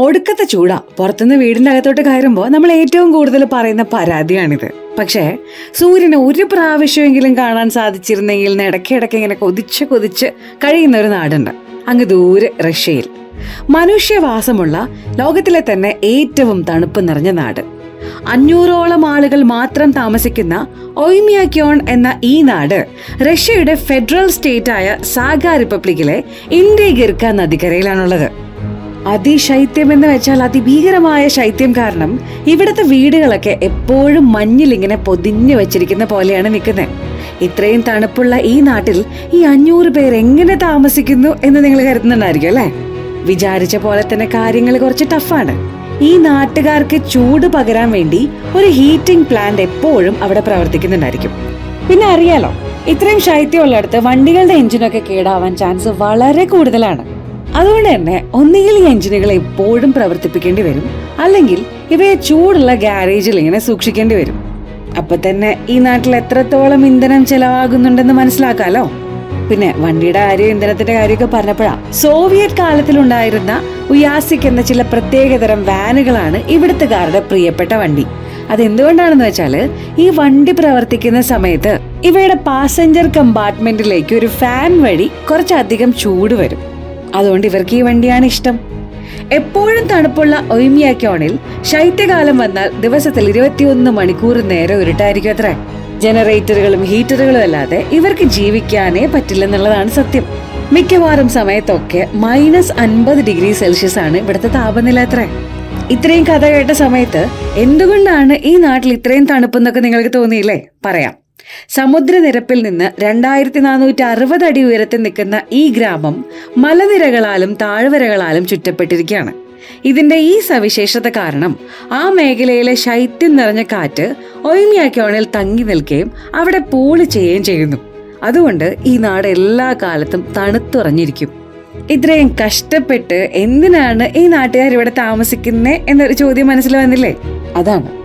ഒടുക്കത്തെ ചൂടാ. പുറത്തുനിന്ന് വീടിന്റെ അകത്തോട്ട് കയറുമ്പോൾ നമ്മൾ ഏറ്റവും കൂടുതൽ പറയുന്ന പരാതിയാണിത്. പക്ഷേ സൂര്യനെ ഒരു പ്രാവശ്യമെങ്കിലും കാണാൻ സാധിച്ചിരുന്നെങ്കിൽ ഇടയ്ക്കിടയ്ക്ക് ഇങ്ങനെ കൊതിച്ച് കൊതിച്ച് കഴിയുന്ന ഒരു നാടുണ്ട്. അങ്ങ് ദൂരെ റഷ്യയിൽ. മനുഷ്യവാസമുള്ള ലോകത്തിലെ തന്നെ ഏറ്റവും തണുപ്പ് നിറഞ്ഞ നാട്. അഞ്ഞൂറോളം ആളുകൾ മാത്രം താമസിക്കുന്ന ഒയ്മിയാക്യോൺ എന്ന ഈ നാട് റഷ്യയുടെ ഫെഡറൽ സ്റ്റേറ്റായ സാഗ റിപ്പബ്ലിക്കിലെ ഇൻഡേഗിർക്ക നദിക്കരയിലാണുള്ളത്. അതിശൈത്യം എന്ന് വെച്ചാൽ അതിഭീകരമായ ശൈത്യം കാരണം ഇവിടുത്തെ വീടുകളൊക്കെ എപ്പോഴും മഞ്ഞിൽ ഇങ്ങനെ പൊതിഞ്ഞു വെച്ചിരിക്കുന്ന പോലെയാണ് നിൽക്കുന്നത്. ഇത്രയും തണുപ്പുള്ള ഈ നാട്ടിൽ ഈ അഞ്ഞൂറ് പേർ എങ്ങനെ താമസിക്കുന്നു എന്ന് നിങ്ങൾ കരുതുന്നുണ്ടായിരിക്കും അല്ലേ? വിചാരിച്ച പോലെ തന്നെ കാര്യങ്ങൾ കുറച്ച് ടഫാണ്. ഈ നാട്ടുകാർക്ക് ചൂട് പകരാൻ വേണ്ടി ഒരു ഹീറ്റിംഗ് പ്ലാന്റ് എപ്പോഴും അവിടെ പ്രവർത്തിക്കുന്നുണ്ടായിരിക്കും. പിന്നെ അറിയാലോ ഇത്രയും ശൈത്യമുള്ളിടത്ത് വണ്ടികളുടെ എഞ്ചിനൊക്കെ കേടാവാൻ ചാൻസ് വളരെ കൂടുതലാണ്. അതുകൊണ്ട് തന്നെ ഒന്നുകിൽ ഈ എഞ്ചിനുകൾ എപ്പോഴും പ്രവർത്തിപ്പിക്കേണ്ടി വരും അല്ലെങ്കിൽ ഇവയെ ചൂടുള്ള ഗാരേജിൽ ഇങ്ങനെ സൂക്ഷിക്കേണ്ടി വരും. അപ്പൊ തന്നെ ഈ നാട്ടിൽ എത്രത്തോളം ഇന്ധനം ചെലവാകുന്നുണ്ടെന്ന് മനസ്സിലാക്കാലോ? പിന്നെ വണ്ടിയുടെ കാര്യം ഇന്ധനത്തിന്റെ കാര്യമൊക്കെ പറഞ്ഞപ്പോഴാ സോവിയറ്റ് കാലത്തിലുണ്ടായിരുന്ന ഉയാസിക് എന്ന ചില പ്രത്യേകതരം വാനുകളാണ് ഇവിടുത്തുകാരുടെ പ്രിയപ്പെട്ട വണ്ടി. അതെന്തുകൊണ്ടാണെന്ന് വെച്ചാൽ ഈ വണ്ടി പ്രവർത്തിക്കുന്ന സമയത്ത് ഇവയുടെ പാസഞ്ചർ കമ്പാർട്ട്മെന്റിലേക്ക് ഒരു ഫാൻ വഴി കുറച്ചധികം ചൂട് വരും. അതുകൊണ്ട് ഇവർക്ക് ഈ വണ്ടിയാണ് ഇഷ്ടം. എപ്പോഴും തണുപ്പുള്ള ഒയ്മിയാക്കോണിൽ ശൈത്യകാലം വന്നാൽ ദിവസത്തിൽ ഇരുപത്തിയൊന്ന് മണിക്കൂർ നേരം ഇരുട്ടായിരിക്കും അത്ര. ജനറേറ്ററുകളും ഹീറ്ററുകളും അല്ലാതെ ഇവർക്ക് ജീവിക്കാനേ പറ്റില്ലെന്നുള്ളതാണ് സത്യം. മിക്കവാറും സമയത്തൊക്കെ മൈനസ് അൻപത് ഡിഗ്രി സെൽഷ്യസ് ആണ് ഇവിടുത്തെ താപനില അത്ര. ഇത്രയും കഥ കേട്ട സമയത്ത് എന്തുകൊണ്ടാണ് ഈ നാട്ടിൽ ഇത്രയും തണുപ്പെന്നൊക്കെ നിങ്ങൾക്ക് തോന്നിയില്ലേ? പറയാം. സമുദ്രനിരപ്പിൽ നിന്ന് രണ്ടായിരത്തി നാനൂറ്റി അറുപത് അടി ഉയരത്തിൽ നിൽക്കുന്ന ഈ ഗ്രാമം മലനിരകളാലും താഴ്വരകളാലും ചുറ്റപ്പെട്ടിരിക്കുകയാണ്. ഇതിന്റെ ഈ സവിശേഷത കാരണം ആ മേഖലയിലെ ശൈത്യം നിറഞ്ഞ കാറ്റ് ഒയ്മിയാക്കോണിൽ തങ്ങി നിൽക്കുകയും അവിടെ പൂളി ചെയ്യുകയും ചെയ്യുന്നു. അതുകൊണ്ട് ഈ നാട് എല്ലാ കാലത്തും തണുത്തുറഞ്ഞിരിക്കും. ഇത്രയും കഷ്ടപ്പെട്ട് എന്തിനാണ് ഈ നാട്ടുകാർ ഇവിടെ താമസിക്കുന്നത് എന്നൊരു ചോദ്യം മനസ്സിൽ വന്നില്ലേ? അതാണ്.